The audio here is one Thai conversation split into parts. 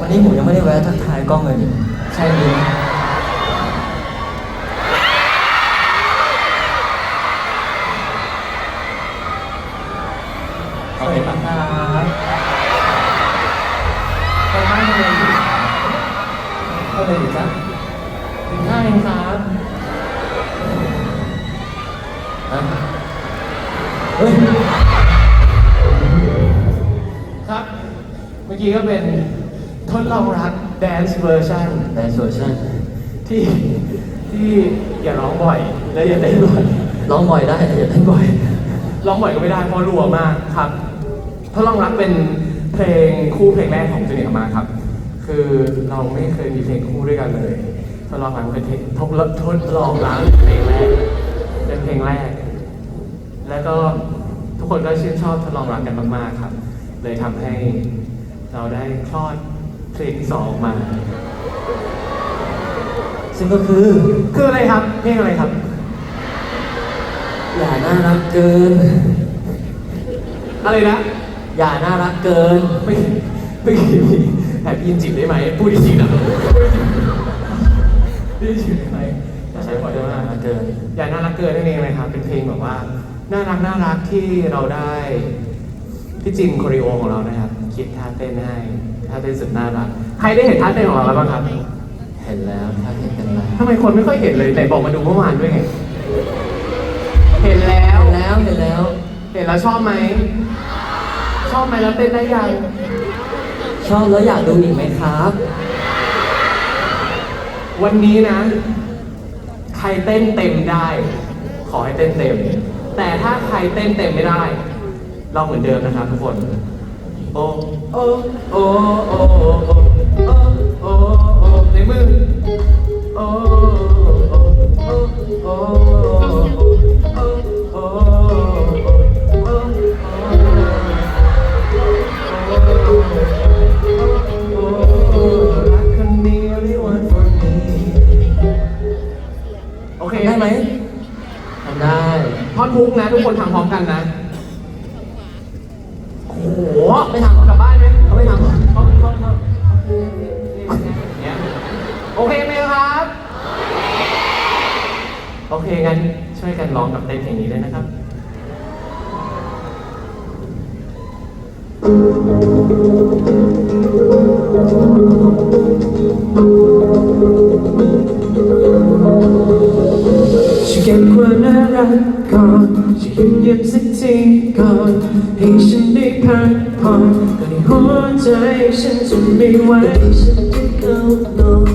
วันนี้ผมยังไม่ได้แวะทักทายกล้องเลยใช่ไหมสวัสดีครับไปไหนเลยไปไหนจ๊ะถึงห้าเองครับเฮ้ย มื่อกี้ก็เป็นทดลองรัก dance version ในโซเชียลที่ที่อย่าร้องบ่อยและอย่าเต้นบ่อยร้องบ่อยได้แต่อย่าเต้นบ่อย ร้องบ่อยก็ไม่ได้เพราะรัวมากครับทดลองรักเป็นเพลงคู่เพลงแรกของจูเนียร์มาครับ คือเราไม่เคยมีเพลงคู่ด้วยกันเลยทดลองรักเป็นเพลงทดลองทดลองรักเพลงแรกเป็นเพลงแรก แล้วก็ทุกคนก็ชื่นชอบทดลองรักกันมากๆครับ เลยทำให้ เราได้คลอดเพลงที่สองออกมา ซึ่งก็คือคืออะไรครับเพลงอะไรครับ อย่าน่ารักเกิน อะไรนะอย่าน่ารักเกินไม่ไม่แอบยินจิบได้ไหมพูดจริงๆนะพูดจริงได้ไหมอย่าใช้บ่อยอย่ามาน่ากรักเกิน อย่าน่ารักเกินนั่นเองเลยครับ เป็นเพลงแบบว่าน่ารักน่ารักที่เราได้พี่จินโคริโอของเรานะครับ คิดท่าเต้นให้ท่าเต้นสุดน่ารักใครได้เห็นท่าเต้นของเราแล้วบ้างครับ เห็นแล้วถ้าเห็นกันแล้วทำไมคนไม่ค่อยเห็นเลยไหนบอกมาดูเมื่อวานด้วยไงเห็นแล้วเห็นแล้วเห็นแล้ว เห็นแล้วชอบไหมชอบไหมแล้วเต้นได้ยังชอบแล้วอยากดูอีกไหมครับ วันนี้นะ ใครเต้นเต็มได้ ขอให้เต้นเต็ม แต่ถ้าใครเต้นเต็มไม่ได้ เราเหมือนเดิมนะครับทุกคน โอ้โอ้โอ้โอ้โอ้โอ้โอ้ในมือโอ้โอ้โอ้โอ้โอ้โอ้โอเคได้ไหมทำได้ ท่อนฮุกนะ ทุกคนทำพร้อมกันนะ หไม่ทำเหรอกลับบ้านไหมเขาไม่ทำเหรอเขาเขาเขาเนี่ยโอเคไหมครับ โอเคงั้นช่วยกันร้องกับเต้นเพลงนี้ด้วยนะครับช่วยเก็บความน่ารักก่อนช่วยหยุดเย็บสักทีก่อนให้ฉันได้พัก ผ่อนหัวใจฉันจะไม่ไหวฉันจะเข้านอน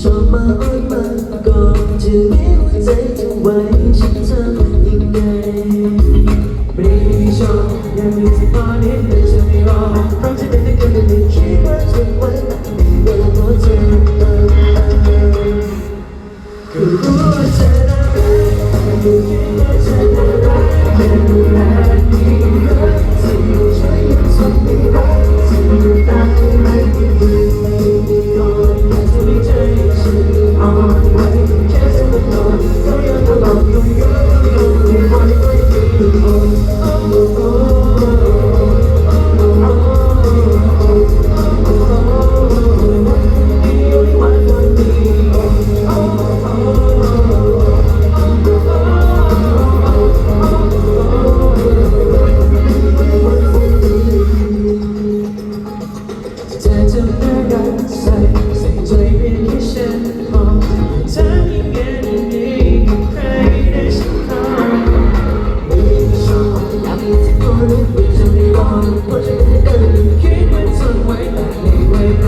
ชอบมาอ้อนมาก่อนจะมีหัวใจจะไหวฉันทำยังไงไม่ได้ชอบยังมีสักตอนนิดแต่ฉันไม่รอเพราะจะเป็นแต่คนที่คิดว่าจะไว้ในเวลาหัวใจเออก็รู้ว่าเธอน่ารักก็คิดว่าเธอน่ารักเป็นแค่ที่รักที่อยู่ใช้ยังทนไม่ได้ Thank you.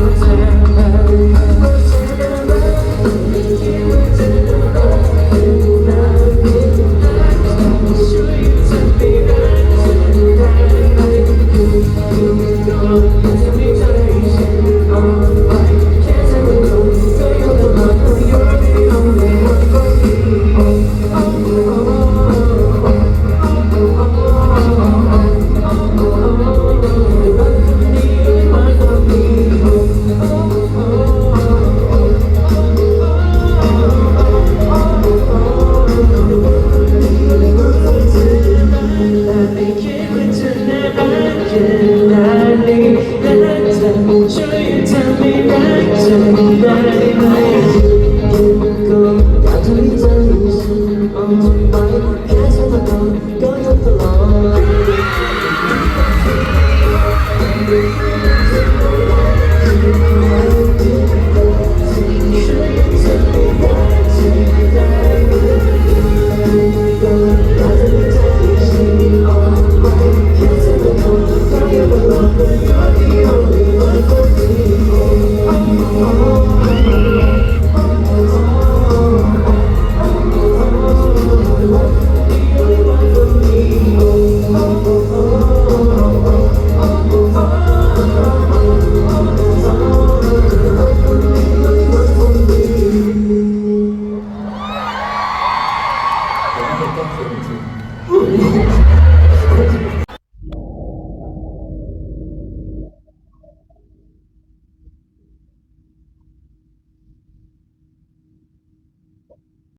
yüzüme